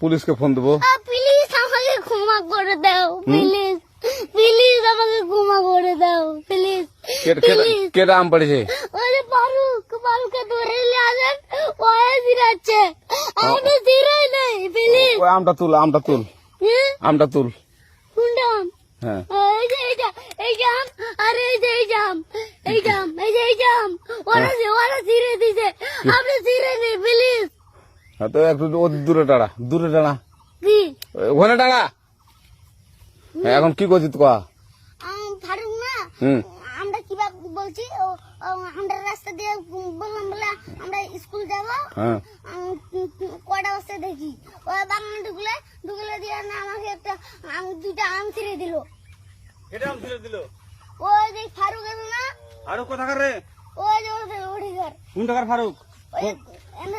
পুলিশকে ফোন দেবো প্লিজ আমাকে ক্ষমা করে দাও প্লিজ প্লিজ আমাকে ক্ষমা করে দাও প্লিজ কে- কে- প্লিজ কেটা আম পড়েছে ওই যে ফারুক ফারুককে ধরে নিয়ে আসেন ওয়ে দিরাচ্ছে আমি দিরাই নেই প্লিজ ওই আমটা তুল আমটা তুল আমটা তুল কোনটা হ্যাঁ এই যে এইটা এই জাম আর এই যে এই জাম এই জাম এই যে এই জাম ওরা যে ওরা ছিঁড়ে দিছে আপনি ছিঁড়ে নেই প্লিজ হ্যাঁ, তো একটু ও দূরে টাড়া দূরে টাড়া। কি? ওখানে টাড়া? হ্যাঁ, এখন কি করছিস কয়া আম, ফারুক না আমরা কীভাবে বলছি ও, ও, আমরা রাস্তা দিয়ে বললাম বলে আমরা স্কুল যাব। হ্যাঁ। আম, কটা বস্তা দেখি। ও বাগানে ঢুকলে ঢুকলে দিয়ে না আমাকে একটা আম দুইটা আম ছিঁড়ে দিল। এটা আম ছিঁড়ে দিল? ওই যে ফারুক এলো না আরও কোথাকার রে? ওই যে ওড়ি ঘর কোন টাকার ফারুক? এনে না